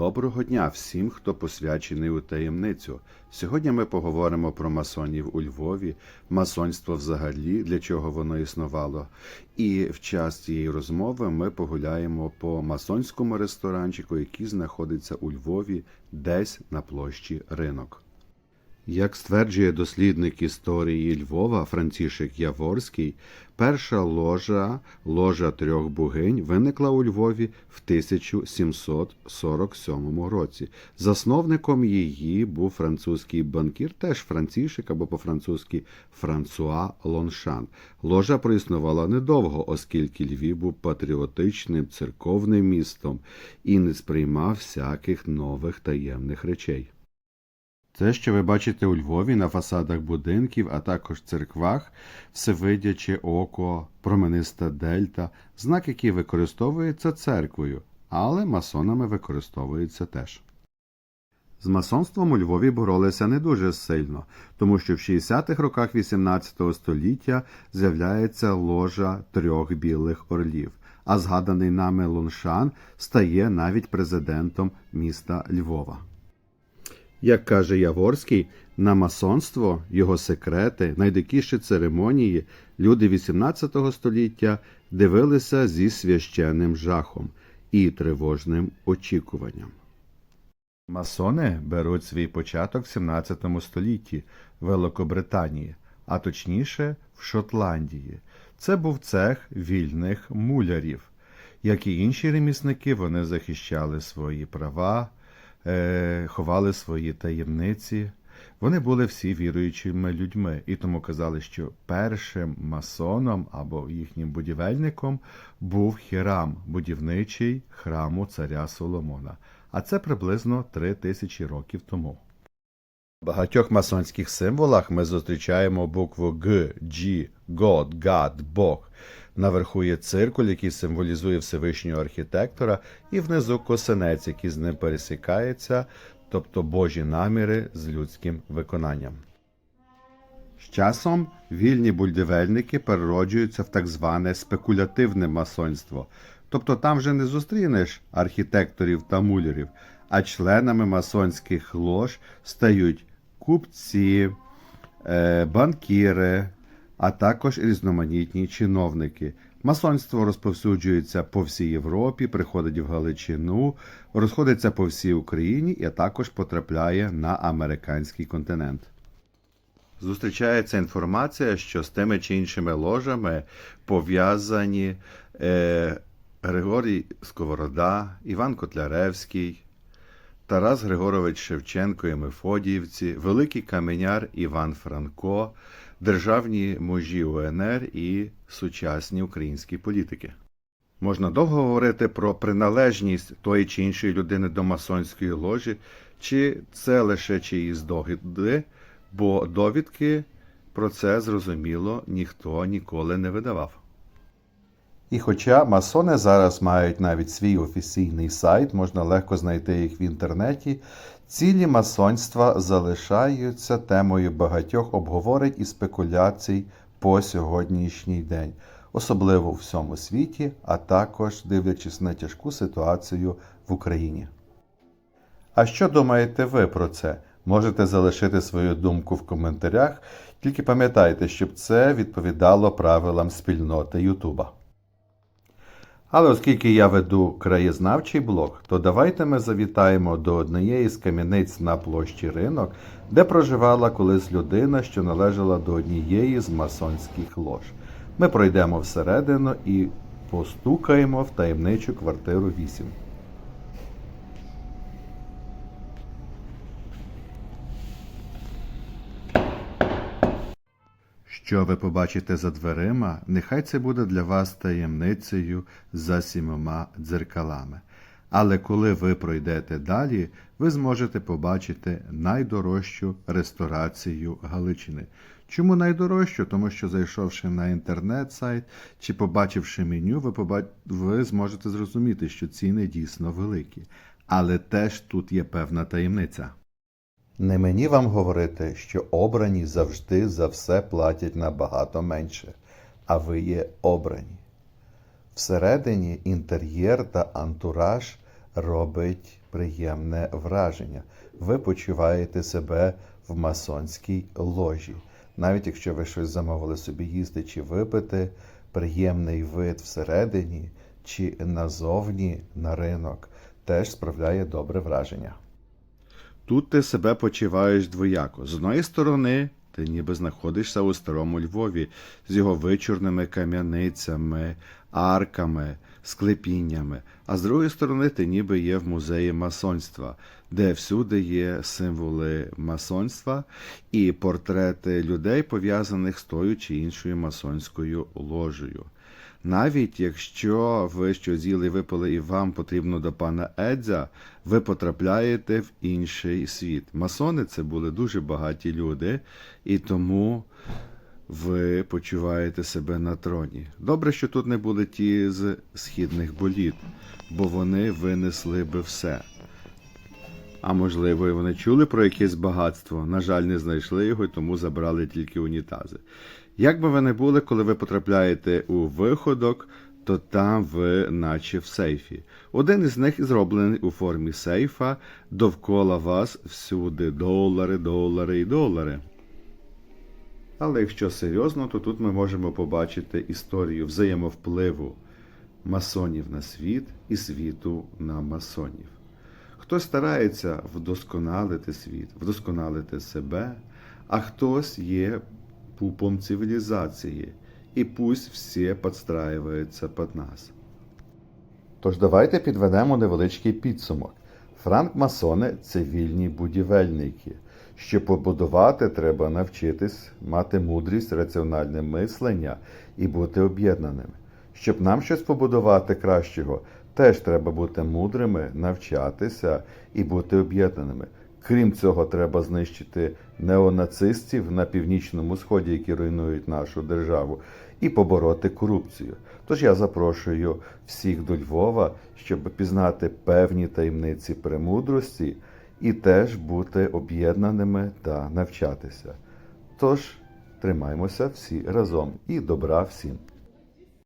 Доброго дня всім, хто посвячений у таємницю. Сьогодні ми поговоримо про масонів у Львові, масонство взагалі, для чого воно існувало. І в час цієї розмови ми погуляємо по масонському ресторанчику, який знаходиться у Львові, десь на площі ринок. Як стверджує дослідник історії Львова Францішек Яворський, перша ложа, ложа трьох богинь, виникла у Львові в 1747 році. Засновником її був французький банкір, теж Францішек або по-французьки Франсуа Лоншан. Ложа проіснувала недовго, оскільки Львів був патріотичним церковним містом і не сприймав всяких нових таємних речей. Це, що ви бачите у Львові на фасадах будинків, а також церквах, всевидяче око, промениста дельта, знак, який використовується церквою, але масонами використовується теж. З масонством у Львові боролися не дуже сильно, тому що в 60-х роках XVIII століття з'являється ложа трьох білих орлів, а згаданий нами Луншан стає навіть президентом міста Львова. Як каже Яворський, на масонство, його секрети, найдикіші церемонії люди XVIII століття дивилися зі священним жахом і тривожним очікуванням. Масони беруть свій початок в 17 столітті в Великобританії, а точніше в Шотландії. Це був цех вільних мулярів. Як і інші ремісники, вони захищали свої права, е, ховали свої таємниці. Вони були всі віруючими людьми, і тому казали, що першим масоном або їхнім будівельником був хірам, будівничий храму царя Соломона. А це приблизно три тисячі років тому. В багатьох масонських символах ми зустрічаємо букву Г, G, God, God, Бог. Наверху є циркуль, який символізує Всевишнього архітектора, і внизу косинець, який з ним пересікається, тобто Божі наміри з людським виконанням. З часом вільні будівельники перероджуються в так зване спекулятивне масонство. Тобто там вже не зустрінеш архітекторів та мулярів, а членами масонських лож стають купці, е, банкіри, а також різноманітні чиновники. Масонство розповсюджується по всій Європі, приходить в Галичину, розходиться по всій Україні і також потрапляє на американський континент. Зустрічається інформація, що з тими чи іншими ложами пов'язані е, Григорій Сковорода, Іван Котляревський, Тарас Григорович Шевченко і Мефодіївці, Великий каменяр Іван Франко, державні мужі УНР і сучасні українські політики. Можна довго говорити про приналежність тої чи іншої людини до масонської ложі, чи це лише чиїсь догіди, бо довідки про це зрозуміло ніхто ніколи не видавав. І хоча масони зараз мають навіть свій офіційний сайт, можна легко знайти їх в інтернеті, цілі масонства залишаються темою багатьох обговорень і спекуляцій по сьогоднішній день, особливо у всьому світі, а також дивлячись на тяжку ситуацію в Україні. А що думаєте ви про це? Можете залишити свою думку в коментарях, тільки пам'ятайте, щоб це відповідало правилам спільноти Ютуба. Але оскільки я веду краєзнавчий блог, то давайте ми завітаємо до однієї з кам'яниць на площі ринок, де проживала колись людина, що належала до однієї з масонських лож. Ми пройдемо всередину і постукаємо в таємничу квартиру 8. Що ви побачите за дверима, нехай це буде для вас таємницею за сімома дзеркалами. Але коли ви пройдете далі, ви зможете побачити найдорожчу ресторацію Галичини. Чому найдорожчу? Тому що зайшовши на інтернет-сайт чи побачивши меню, ви, поба... ви зможете зрозуміти, що ціни дійсно великі. Але теж тут є певна таємниця. Не мені вам говорити, що обрані завжди за все платять набагато менше, а ви є обрані. Всередині інтер'єр та антураж робить приємне враження. Ви почуваєте себе в масонській ложі. Навіть якщо ви щось замовили собі їсти чи випити, приємний вид всередині чи назовні на ринок теж справляє добре враження. Тут ти себе почуваєш двояко. З одної сторони, ти ніби знаходишся у старому Львові з його вичурними кам'яницями, арками, склепіннями, а з другої сторони, ти ніби є в музеї масонства, де всюди є символи масонства і портрети людей, пов'язаних з тою чи іншою масонською ложею. Навіть якщо ви що з'їли випили і вам потрібно до пана Едзя, ви потрапляєте в інший світ. Масони це були дуже багаті люди, і тому ви почуваєте себе на троні. Добре, що тут не були ті з східних боліт, бо вони винесли би все. А можливо, вони чули про якесь багатство. На жаль, не знайшли його, і тому забрали тільки унітази. Як би ви не були, коли ви потрапляєте у виходок, то там ви наче в сейфі. Один із них зроблений у формі сейфа, довкола вас всюди долари, долари і долари. Але якщо серйозно, то тут ми можемо побачити історію взаємовпливу масонів на світ і світу на масонів. Хтось старається вдосконалити світ, вдосконалити себе, а хтось є пупом цивілізації, і пусть всі підстраюються під нас. Тож давайте підведемо невеличкий підсумок. Франк-масони це вільні будівельники. Щоб побудувати, треба навчитись мати мудрість, раціональне мислення і бути об'єднаними. Щоб нам щось побудувати кращого, теж треба бути мудрими, навчатися і бути об'єднаними. Крім цього, треба знищити неонацистів на північному сході, які руйнують нашу державу, і побороти корупцію. Тож я запрошую всіх до Львова, щоб пізнати певні таємниці премудрості і теж бути об'єднаними та навчатися. Тож тримаймося всі разом і добра всім!